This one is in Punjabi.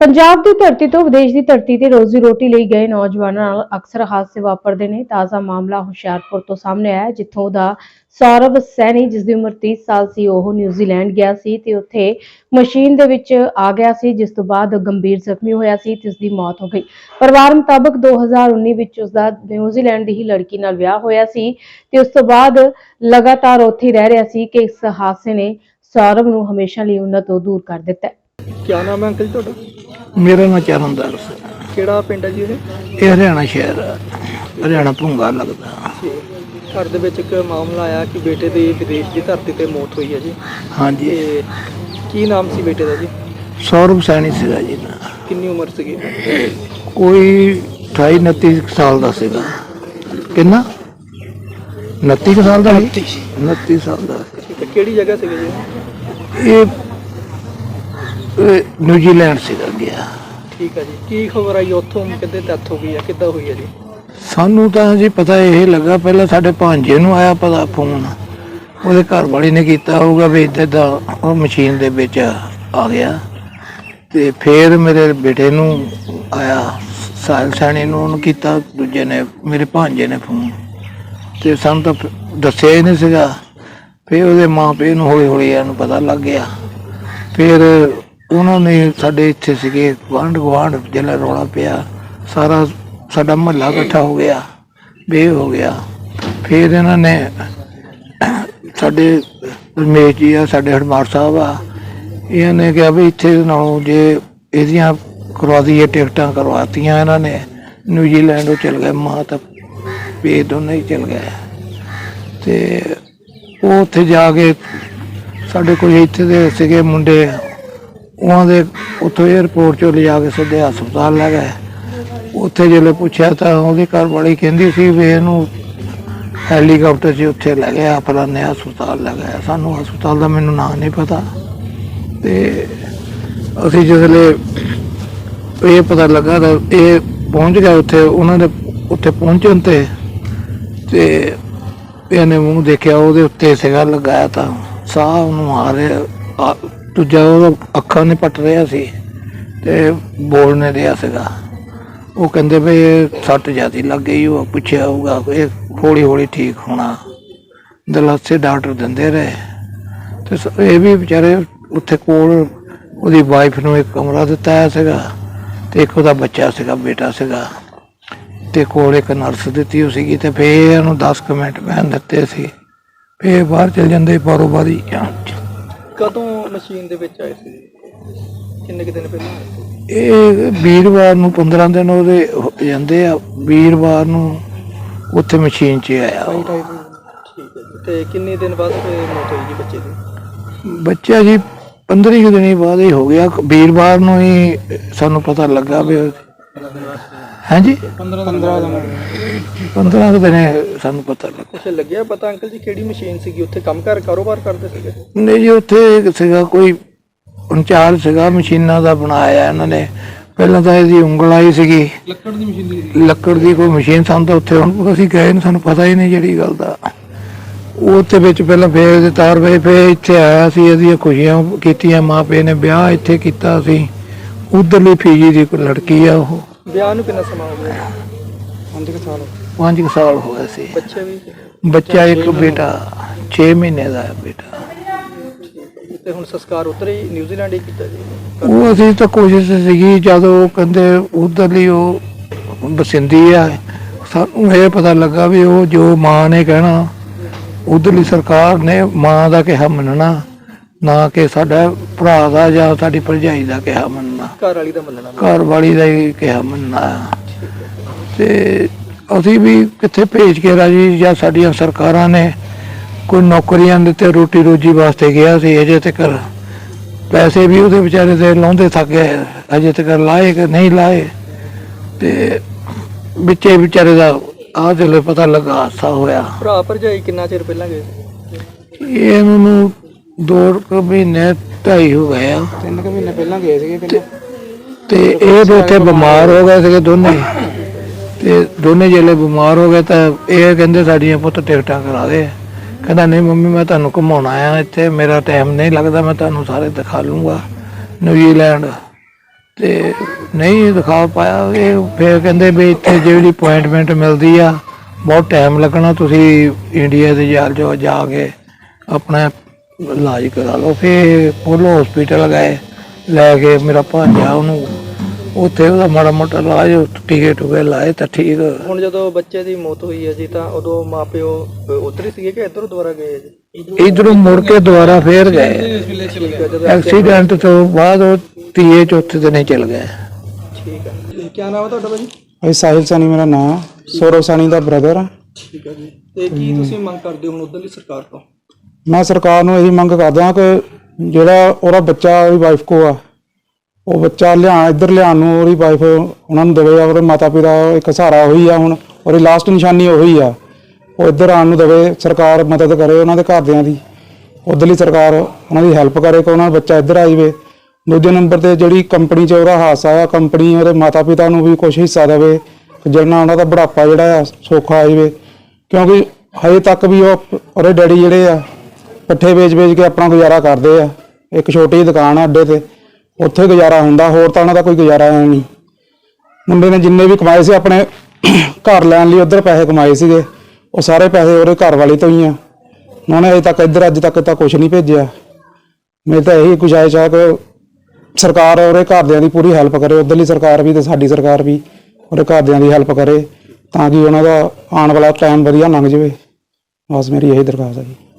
ਪੰਜਾਬ ਦੀ ਧਰਤੀ ਤੋਂ ਵਿਦੇਸ਼ ਦੀ ਧਰਤੀ ਤੇ ਰੋਜ਼ੀ ਰੋਟੀ ਲਈ ਗਏ ਨੌਜਵਾਨਾਂ ਨਾਲ ਅਕਸਰ ਹਾਦਸੇ ਵਾਪਰਦੇ ਨੇ। ਤਾਜ਼ਾ ਮਾਮਲਾ ਹੁਸ਼ਿਆਰਪੁਰ ਤੋਂ ਸਾਹਮਣੇ ਆਇਆ ਜਿੱਥੋਂ ਦਾ ਸੌਰਵ ਸੈਣੀ ਜਿਸ ਦੀ ਉਮਰ 30 ਸਾਲ ਸੀ, ਉਹ ਨਿਊਜ਼ੀਲੈਂਡ ਗਿਆ ਸੀ ਤੇ ਉੱਥੇ ਮਸ਼ੀਨ ਦੇ ਵਿੱਚ ਆ ਗਿਆ ਸੀ, ਜਿਸ ਤੋਂ ਬਾਅਦ ਗੰਭੀਰ ਜ਼ਖਮੀ ਹੋਇਆ ਸੀ ਤੇ ਉਸ ਦੀ ਮੌਤ ਹੋ ਗਈ। ਪਰਿਵਾਰ ਮੁਤਾਬਕ 2019 ਵਿੱਚ ਉਸ ਦਾ ਨਿਊਜ਼ੀਲੈਂਡ ਦੀ ਹੀ ਲੜਕੀ ਨਾਲ ਵਿਆਹ ਹੋਇਆ ਸੀ ਤੇ ਉਸ ਤੋਂ ਬਾਅਦ ਲਗਾਤਾਰ ਉੱਥੇ ਰਹਿ ਰਿਹਾ ਸੀ ਕਿ ਇਸ ਹਾਦਸੇ ਨੇ ਸੌਰਵ ਨੂੰ ਹਮੇਸ਼ਾ ਲਈ ਉਹਨਾਂ ਤੋਂ ਦੂਰ ਕਰ ਦਿੱਤਾ ਹੈ। ਕਿਆ ਨਾਮ ਹੈ ਅੰਕਲ ਤੁਹਾਡਾ? ਮੇਰਾ ਨਾਂ ਚਰਨਦਾਰ ਕਿਹੜਾ ਪਿੰਡ ਹੈ ਜੀ ਇਹ? ਇਹ ਹਰਿਆਣਾ ਸ਼ਹਿਰ ਆ। ਹਰਿਆਣਾ ਭੁੰਗਾ ਲੱਗਦਾ। ਘਰ ਦੇ ਵਿੱਚ ਇੱਕ ਮਾਮਲਾ ਆਇਆ ਕਿ ਬੇਟੇ ਦੀ ਵਿਦੇਸ਼ ਦੀ ਧਰਤੀ ਤੇ ਮੌਤ ਹੋਈ ਹੈ ਜੀ। ਹਾਂਜੀ। ਤੇ ਕੀ ਨਾਮ ਸੀ ਬੇਟੇ ਦਾ ਜੀ? ਸੌਰਵ ਸੈਣੀ ਸੀਗਾ ਜੀ ਨਾ ਕਿੰਨੀ ਉਮਰ ਸੀਗੀ? ਕੋਈ 28 29 ਸਾਲ ਦਾ ਸੀਗਾ। ਕਿੰਨਾ? 29 ਕੁ ਸਾਲ ਦਾ ਸੀ। 29 ਸਾਲ ਦਾ ਸੀ। ਕਿਹੜੀ ਜਗ੍ਹਾ ਸੀਗੀ ਜੀ? ਇਹ ਇਹ ਨਿਊਜ਼ੀਲੈਂਡ ਸੀਗਾ ਗਿਆ। ਠੀਕ ਹੈ ਜੀ। ਕੀ ਖਬਰ ਆਈ? ਉੱਥੋਂ ਕਿੱਦੇ ਡੈਥ ਹੋ ਗਈ ਹੈ ਕਿੱਦਾਂ ਹੋਈ ਹੈ ਜੀ? ਸਾਨੂੰ ਤਾਂ ਜੀ ਪਤਾ ਇਹ ਲੱਗਾ ਪਹਿਲਾਂ ਸਾਡੇ ਭਾਂਜੇ ਨੂੰ ਆਇਆ ਪਤਾ ਫੋਨ ਉਹਦੇ ਘਰ ਵਾਲੀ ਨੇ ਕੀਤਾ ਹੋਊਗਾ ਵੀ ਇੱਦਾਂ ਦਾ ਉਹ ਮਸ਼ੀਨ ਦੇ ਵਿੱਚ ਆ ਗਿਆ। ਤੇ ਫਿਰ ਮੇਰੇ ਬੇਟੇ ਨੂੰ ਆਇਆ ਸਾਲ ਸੈਣੀ ਨੂੰ ਉਹਨੂੰ ਕੀਤਾ ਦੂਜੇ ਨੇ ਮੇਰੇ ਭਾਂਜੇ ਨੇ ਫੋਨ ਤੇ ਸਾਨੂੰ ਤਾਂ ਦੱਸਿਆ ਹੀ ਨਹੀਂ ਸੀਗਾ। ਫਿਰ ਉਹਦੇ ਮਾਂ ਪਿਓ ਨੂੰ ਹੌਲੀ ਹੌਲੀ ਇਹਨੂੰ ਪਤਾ ਲੱਗ ਗਿਆ। ਫਿਰ ਉਹਨਾਂ ਨੇ ਸਾਡੇ ਇੱਥੇ ਸੀਗੇ, ਗੁਆਂਢ ਗੁਆਂਢ ਜਿਹੜਾ ਰੌਲਾ ਪਿਆ, ਸਾਰਾ ਸਾਡਾ ਮਹੱਲਾ ਇਕੱਠਾ ਹੋ ਗਿਆ ਬੇ ਹੋ ਗਿਆ। ਫਿਰ ਇਹਨਾਂ ਨੇ ਸਾਡੇ ਰਮੇਸ਼ ਜੀ ਆ, ਸਾਡੇ ਹਰਮਾਰ ਸਾਹਿਬ ਆ, ਇਹਨਾਂ ਨੇ ਕਿਹਾ ਵੀ ਇੱਥੇ ਨਾਲੋਂ ਜੇ ਇਹਦੀਆਂ ਕਰਵਾ ਦਈਏ ਟਿਕਟਾਂ ਕਰਵਾਤੀਆਂ ਇਹਨਾਂ ਨੇ, ਨਿਊਜ਼ੀਲੈਂਡ ਉਹ ਚਲ ਗਏ ਮਾਂ ਤਾਂ ਪੇ ਦੋਨੇ ਹੀ ਚਲ ਗਏ। ਤੇ ਉਹ ਉੱਥੇ ਜਾ ਕੇ ਸਾਡੇ ਕੋਲ ਇੱਥੇ ਦੇ ਸੀਗੇ ਮੁੰਡੇ ਉਹਨਾਂ ਦੇ ਉੱਥੋਂ 에어ਪੋਰਟ ਚੋਂ ਲਿਜਾ ਕੇ ਸਿੱਧੇ ਹਸਪਤਾਲ ਲੈ ਗਏ। ਉੱਥੇ ਜਦੋਂ ਪੁੱਛਿਆ ਤਾਂ ਉਹਦੀ ਘਰਵਾਲੀ ਕਹਿੰਦੀ ਸੀ ਵੀ ਇਹਨੂੰ ਹੈਲੀਕਾਪਟਰ 'ਚ ਉੱਥੇ ਲੈ ਗਿਆ, ਫਲਾਣੇ ਹਸਪਤਾਲ ਲੈ ਗਿਆ। ਸਾਨੂੰ ਹਸਪਤਾਲ ਦਾ ਮੈਨੂੰ ਨਾਂ ਨਹੀਂ ਪਤਾ। ਤੇ ਅਸੀਂ ਜਦੋਂ ਇਹ ਪਤਾ ਲੱਗਾ ਤਾਂ ਇਹ ਪਹੁੰਚ ਗਿਆ ਉੱਥੇ, ਉਹਨਾਂ ਦੇ ਉੱਥੇ ਪਹੁੰਚਣ ਤੇ ਤੇ ਇਹਨੇ ਮੂੰਹ ਦੇਖਿਆ, ਉਹਦੇ ਉੱਤੇ ਸੀਗਾ ਲਗਾਇਆ ਤਾਂ ਸਾਹ ਉਹਨੂੰ ਆ ਰਿਹਾ ਦੂਜਾ ਉਹਦਾ ਅੱਖਾਂ ਨੇ ਪਟ ਰਿਹਾ ਸੀ ਤੇ ਬੋਲ ਨਹੀਂ ਰਿਹਾ ਸੀਗਾ, ਉਹ ਕਹਿੰਦੇ ਵੀ ਇਹ ਸੱਟ ਜਿਆਦੀ ਲੱਗ ਗਈ, ਉਹ ਪੁੱਛਿਆ ਹੋਊਗਾ ਇਹ ਹੌਲੀ ਹੌਲੀ ਠੀਕ ਹੋਣਾ। ਦਲਾਸੇ ਡਾਕਟਰ ਦਿੰਦੇ ਰਹੇ। ਤੇ ਸ- ਇਹ ਵੀ ਵਿਚਾਰੇ ਉੱਥੇ ਕੋਲ ਉਹਦੀ ਵਾਈਫ ਨੂੰ ਇੱਕ ਕਮਰਾ ਦਿੱਤਾ ਹੋਇਆ ਸੀਗਾ ਤੇ ਇੱਕ ਉਹਦਾ ਬੱਚਾ ਸੀਗਾ, ਬੇਟਾ ਸੀਗਾ। ਤੇ ਕੋਲ ਇੱਕ ਨਰਸ ਦਿੱਤੀ ਹੋਈ ਸੀਗੀ ਤੇ ਫੇਰ ਇਹਨੂੰ 10 ਕੁ ਮਿੰਟ ਬਹਿਣ ਦਿੱਤੇ ਸੀ। ਫੇਰ ਬਾਹਰ ਚਲ ਜਾਂਦੇ ਬਾਰੋ ਬਾਰੀ ਕਦੋਂ ਮਸ਼ੀਨ ਦੇ ਵਿੱਚ ਆਏ ਸੀ? ਕਿੰਨੇ ਕੁ ਦਿਨ ਪਹਿਲਾਂ ਆਏ ਸੀ? ਇਹ ਵੀਰਵਾਰ ਨੂੰ 15 ਦਿਨ ਉਹਦੇ ਹੋ ਜਾਂਦੇ ਆ। ਵੀਰਵਾਰ ਨੂੰ ਉੱਥੇ ਮਸ਼ੀਨ 'ਚ ਆਇਆ ਉਹ। ਠੀਕ ਹੈ ਜੀ। ਤੇ ਕਿੰਨੇ ਦਿਨ ਬਾਅਦ ਫਿਰ ਮੌਤ ਹੋਈ ਜੀ ਬੱਚੇ ਦੀ? ਬੱਚਾ ਜੀ 15 ਕੁ ਦਿਨੀ ਬਾਅਦ ਹੀ ਹੋ ਗਿਆ। ਵੀਰਵਾਰ ਨੂੰ ਹੀ ਸਾਨੂੰ ਪਤਾ ਲੱਗਾ ਵੀ ਹਾਂਜੀ? 15 ਦਿਨ 15 ਕੁ ਦਿਨੇ ਸਾਨੂੰ ਪਤਾ ਲੱਗਾ ਕੁਛ ਲੱਗਿਆ ਪਤਾ ਅੰਕਲ ਜੀ ਕਿਹੜੀ ਮਸ਼ੀਨ ਸੀਗੀ? ਉੱਥੇ ਕੰਮ ਕਰ ਕਾਰੋਬਾਰ ਕਰਦੇ ਸੀਗੇ? ਨਹੀਂ ਜੀ ਉੱਥੇ ਸੀਗਾ ਕੋਈ ਇੰਚਾਰਜ ਸੀਗਾ ਮਸ਼ੀਨਾਂ ਦਾ ਬਣਾਇਆ ਇਹਨਾਂ ਨੇ। ਪਹਿਲਾਂ ਤਾਂ ਇਹਦੀ ਉਂਗਲ ਆਈ ਸੀਗੀ। ਲੱਕੜ ਦੀ ਮਸ਼ੀਨ ਦੀ ਲੱਕੜ ਦੀ ਕੋਈ ਮਸ਼ੀਨ ਸਾਨੂੰ ਤਾਂ ਉੱਥੇ ਹੁਣ ਅਸੀਂ ਗਏ ਨੇ ਸਾਨੂੰ ਪਤਾ ਹੀ ਨਹੀਂ ਜਿਹੜੀ ਗੱਲ ਦਾ। ਉਹ ਉੱਥੇ ਵਿੱਚ ਪਹਿਲਾਂ ਫੇਰ ਦੇ ਤਾਰ ਵੇ ਫੇ ਇੱਥੇ ਆਇਆ ਸੀ ਇਹਦੀਆਂ ਖੁਸ਼ੀਆਂ ਕੀਤੀਆਂ ਮਾਂ ਪਿਓ ਨੇ ਵਿਆਹ ਇੱਥੇ ਕੀਤਾ ਸੀ। ਉਧਰਲੀ ਫੀਜੀ ਦੀ ਕੋਈ ਲੜਕੀ ਆ ਉਹ। ਵਿਆਹ ਨੂੰ ਕਿੰਨਾ ਸਮਾਂ ਹੋ ਗਿਆ? 5 ਸਾਲ। 5 ਸਾਲ ਹੋ ਗਏ ਸੀ। ਬੱਚੇ ਵੀ? ਬੱਚਾ ਇੱਕ ਬੇਟਾ 6 ਮਹੀਨੇ ਦਾ ਹੈ ਬੇਟਾ। ਤੇ ਹੁਣ ਸੰਸਕਾਰ ਉੱਧਰ ਹੀ ਨਿਊਜ਼ੀਲੈਂਡ ਹੀ ਕੀਤਾ ਜੀ? ਉਹ ਅਸੀਂ ਤਾਂ ਕੋਸ਼ਿਸ਼ ਸੀਗੀ ਜਦੋਂ ਉਹ ਕਹਿੰਦੇ ਉਧਰਲੀ ਉਹ ਬਸਿੰਦੀ ਆ ਸਾਨੂੰ ਇਹ ਪਤਾ ਲੱਗਾ ਵੀ ਉਹ ਜੋ ਮਾਂ ਨੇ ਕਹਿਣਾ ਉਧਰਲੀ ਸਰਕਾਰ ਨੇ ਮਾਂ ਦਾ ਕਿਹਾ ਮੰਨਣਾ। ਨਾ ਕਿ ਸਾਡਾ ਭਰਾ ਦਾ ਜਾਂ ਸਾਡੀ ਭਰਜਾਈ ਦਾ ਕਿਹਾ ਮੰਨਣਾ। ਘਰ ਵਾਲੀ ਦਾ ਮੰਨਣਾ। ਘਰ ਵਾਲੀ ਦਾ ਹੀ ਕਿਹਾ ਮੰਨਣਾ। ਤੇ ਅਸੀਂ ਵੀ ਕਿੱਥੇ ਭੇਜ ਕੇ ਰਾਜੀ ਜਾਂ ਸਾਡੀਆਂ ਸਰਕਾਰਾਂ ਨੇ ਕੋਈ ਨੌਕਰੀਆਂ ਦਿੱਤੇ ਰੋਟੀ ਰੋਜੀ ਵਾਸਤੇ ਗਿਆ ਸੀ ਅਜੇ ਤੱਕ ਪੈਸੇ ਵੀ ਉਹਦੇ ਵਿਚਾਰੇ ਦੇ ਲਾਉਂਦੇ ਥੱਕ ਗਏ ਅਜੇ ਤੱਕ ਲਾਏ ਕਿ ਨਹੀਂ ਲਾਏ। ਤੇ ਵਿੱਚੇ ਵਿਚਾਰੇ ਦਾ ਆਹ ਜਦੋਂ ਪਤਾ ਲੱਗਾ ਹਾਦਸਾ ਹੋਇਆ। ਭਰਾ ਭਰਜਾਈ ਕਿੰਨਾ ਚਿਰ ਪਹਿਲਾਂ ਗਏ? ਸੀ ਇਹਨਾਂ ਨੂੰ ਦੋ ਕੁ ਮਹੀਨੇ ਢਾਈ ਹੋ ਗਏ ਆ। ਤਿੰਨ ਕੁ ਮਹੀਨੇ ਪਹਿਲਾਂ ਗਏ ਸੀਗੇ ਪਹਿਲਾਂ। ਤੇ ਇਹ ਵੀ ਉੱਥੇ ਬਿਮਾਰ ਹੋ ਗਏ ਸੀਗੇ ਦੋਨੇ। ਤੇ ਦੋਨੇ ਜਿਹੜੇ ਬਿਮਾਰ ਹੋ ਗਏ ਤਾਂ ਇਹ ਕਹਿੰਦੇ ਸਾਡੀਆਂ ਪੁੱਤ ਟਿਕਟਾਂ ਕਰਾ ਦੇ। ਕਹਿੰਦਾ ਨਹੀਂ ਮੰਮੀ ਮੈਂ ਤੁਹਾਨੂੰ ਘੁਮਾਉਣਾ ਆ ਇੱਥੇ। ਮੇਰਾ ਟਾਈਮ ਨਹੀਂ ਲੱਗਦਾ ਮੈਂ ਤੁਹਾਨੂੰ ਸਾਰੇ ਦਿਖਾ ਲੂੰਗਾ। ਨਿਊਜ਼ੀਲੈਂਡ ਤੇ ਨਹੀਂ ਦਿਖਾ ਪਾਇਆ। ਇਹ ਫਿਰ ਕਹਿੰਦੇ ਵੀ ਇੱਥੇ ਜਿਹੜੀ ਅਪਾਇੰਟਮੈਂਟ ਮਿਲਦੀ ਆ ਬਹੁਤ ਟਾਈਮ ਲੱਗਣਾ। ਤੁਸੀਂ ਇੰਡੀਆ ਦੇ ਜਾ ਜਾਓ ਜਾ ਕੇ ਆਪਣਾ ਇਲਾਜ ਕਰਾ ਲਓ। ਫਿਰ ਪੋਲੋ ਹਸਪੀਟਲ ਗਏ ਲੈ ਕੇ ਮੇਰਾ ਭਾਂਜਾ ਉਹਨੂੰ ਉੱਥੇ ਉਹਦਾ ਮਾੜਾ ਮੋਟਾ ਇਲਾਜ ਟੀਕੇ ਟੂਕੇ ਲਾਏ ਤਾਂ ਠੀਕ। ਹੁਣ ਜਦੋਂ ਬੱਚੇ ਦੀ ਮੌਤ ਹੋਈ ਹੈ ਜੀ ਤਾਂ ਉਦੋਂ ਮਾਪਿਓ ਉਧਰ ਹੀ ਸੀਗੇ ਕਿ ਇੱਧਰੋਂ ਦੁਬਾਰਾ ਗਏ ਜੀ? ਇਧਰੋਂ ਮੁੜ ਕੇ ਦੁਬਾਰਾ ਫੇਰ ਗਏ। ਐਕਸੀਡੈਂਟ ਤੋਂ ਬਾਅਦ ਉਹ ਤੀਏ ਚੌਥੇ ਦਿਨ ਹੀ ਚਲ ਗਏ। ਠੀਕ ਹੈ। ਕੀ ਨਾਮ ਹੈ ਤੁਹਾਡਾ ਭਾਜੀ? ਭਾਈ ਸਾਹਿਲ ਸਾਨੀ ਮੇਰਾ ਨਾਮ ਸੌਰਵ ਸਾਨੀ ਦਾ ਬ੍ਰਦਰ ਆ ਠੀਕ ਹੈ ਜੀ। ਤੇ ਕੀ ਤੁਸੀਂ ਮੰਗ ਕਰਦੇ ਹੋ ਹੁਣ ਉਧਰਲੀ ਸਰਕਾਰ ਤੋਂ? ਮੈਂ ਸਰਕਾਰ ਨੂੰ ਇਹੀ ਮੰਗ ਕਰਦਾ ਕਿ ਜਿਹੜਾ ਉਹਦਾ ਬੱਚਾ, ਉਹਦੀ ਵਾਈਫ ਕੋ ਆ, ਉਹ ਬੱਚਾ ਲਿਆ ਇੱਧਰ ਲਿਆਉਣ ਨੂੰ ਉਹਦੀ ਵਾਈਫ ਉਹਨਾਂ ਨੂੰ ਦੇਵੇ ਉਹਦੇ ਮਾਤਾ ਪਿਤਾ ਇੱਕ ਸਹਾਰਾ ਉਹੀ ਆ ਹੁਣ, ਉਹਦੀ ਲਾਸਟ ਨਿਸ਼ਾਨੀ ਉਹੀ ਆ। ਉਹ ਇੱਧਰ ਆਉਣ ਨੂੰ ਦੇਵੇ, ਸਰਕਾਰ ਮਦਦ ਕਰੇ ਉਹਨਾਂ ਦੇ ਘਰਦਿਆਂ ਦੀ, ਉਧਰਲੀ ਸਰਕਾਰ ਉਹਨਾਂ ਦੀ ਹੈਲਪ ਕਰੇ ਕਿ ਉਹਨਾਂ ਦਾ ਬੱਚਾ ਇੱਧਰ ਆ ਜਾਵੇ। ਦੂਜੇ ਨੰਬਰ ਤੇ ਜਿਹੜੀ ਕੰਪਨੀ 'ਚ ਉਹਦਾ ਹਾਦਸਾ ਆ ਕੰਪਨੀ ਉਹਦੇ ਮਾਤਾ ਪਿਤਾ ਨੂੰ ਵੀ ਕੁਝ ਹਿੱਸਾ ਦੇਵੇ ਜਿਹਨਾਂ ਉਹਨਾਂ ਦਾ ਬੁਢਾਪਾ ਜਿਹੜਾ ਆ ਸੌਖਾ ਆ ਜਾਵੇ, ਕਿਉਂਕਿ ਹਜੇ ਤੱਕ ਵੀ ਉਹ, ਉਹਦੇ ਡੈਡੀ ਜਿਹੜੇ ਆ ਪੱਠੇ ਵੇਚ-ਵੇਚ ਕੇ ਆਪਣਾ ਗੁਜ਼ਾਰਾ ਕਰਦੇ ਆ। ਇੱਕ ਛੋਟੀ ਜਿਹੀ ਦੁਕਾਨ ਆ ਅੱਡੇ ਤੇ, ਉੱਥੇ ਗੁਜ਼ਾਰਾ ਹੁੰਦਾ, ਹੋਰ ਤਾਂ ਉਹਨਾਂ ਦਾ ਕੋਈ ਗੁਜ਼ਾਰਾ ਹੈ ਨਹੀਂ। ਮੁੰਡੇ ਨੇ ਜਿੰਨੇ ਵੀ ਕਮਾਏ ਸੀ, ਆਪਣੇ ਘਰ ਲੈਣ ਲਈ ਉਧਰ ਪੈਸੇ ਕਮਾਏ ਸੀਗੇ। ਉਹ ਸਾਰੇ ਪੈਸੇ ਉਹਦੇ ਘਰ ਵਾਲੇ ਤੋਂ ਹੀ ਆ। ਉਹਨੇ ਅਜੇ ਤੱਕ ਇੱਧਰ, ਅੱਜ ਤੱਕ ਤਾਂ ਕੁਝ ਨਹੀਂ ਭੇਜਿਆ। ਮੈਂ ਤਾਂ ਇਹੀ ਗੁਜਾਇਸ਼ ਆ ਕਿ ਸਰਕਾਰ ਉਹਦੇ ਘਰਦਿਆਂ ਦੀ ਪੂਰੀ ਹੈਲਪ ਕਰੇ, ਉਧਰਲੀ ਸਰਕਾਰ ਵੀ ਤੇ ਸਾਡੀ ਸਰਕਾਰ ਵੀ ਉਹਦੇ ਘਰਦਿਆਂ ਦੀ ਹੈਲਪ ਕਰੇ, ਤਾਂ ਕਿ ਉਹਨਾਂ ਦਾ ਆਉਣ ਵਾਲਾ ਟਾਈਮ ਵਧੀਆ ਲੰਘ ਜਾਵੇ। ਬਸ ਮੇਰੀ ਇਹੀ ਦਰਖਾਸਤ ਹੈ ਜੀ।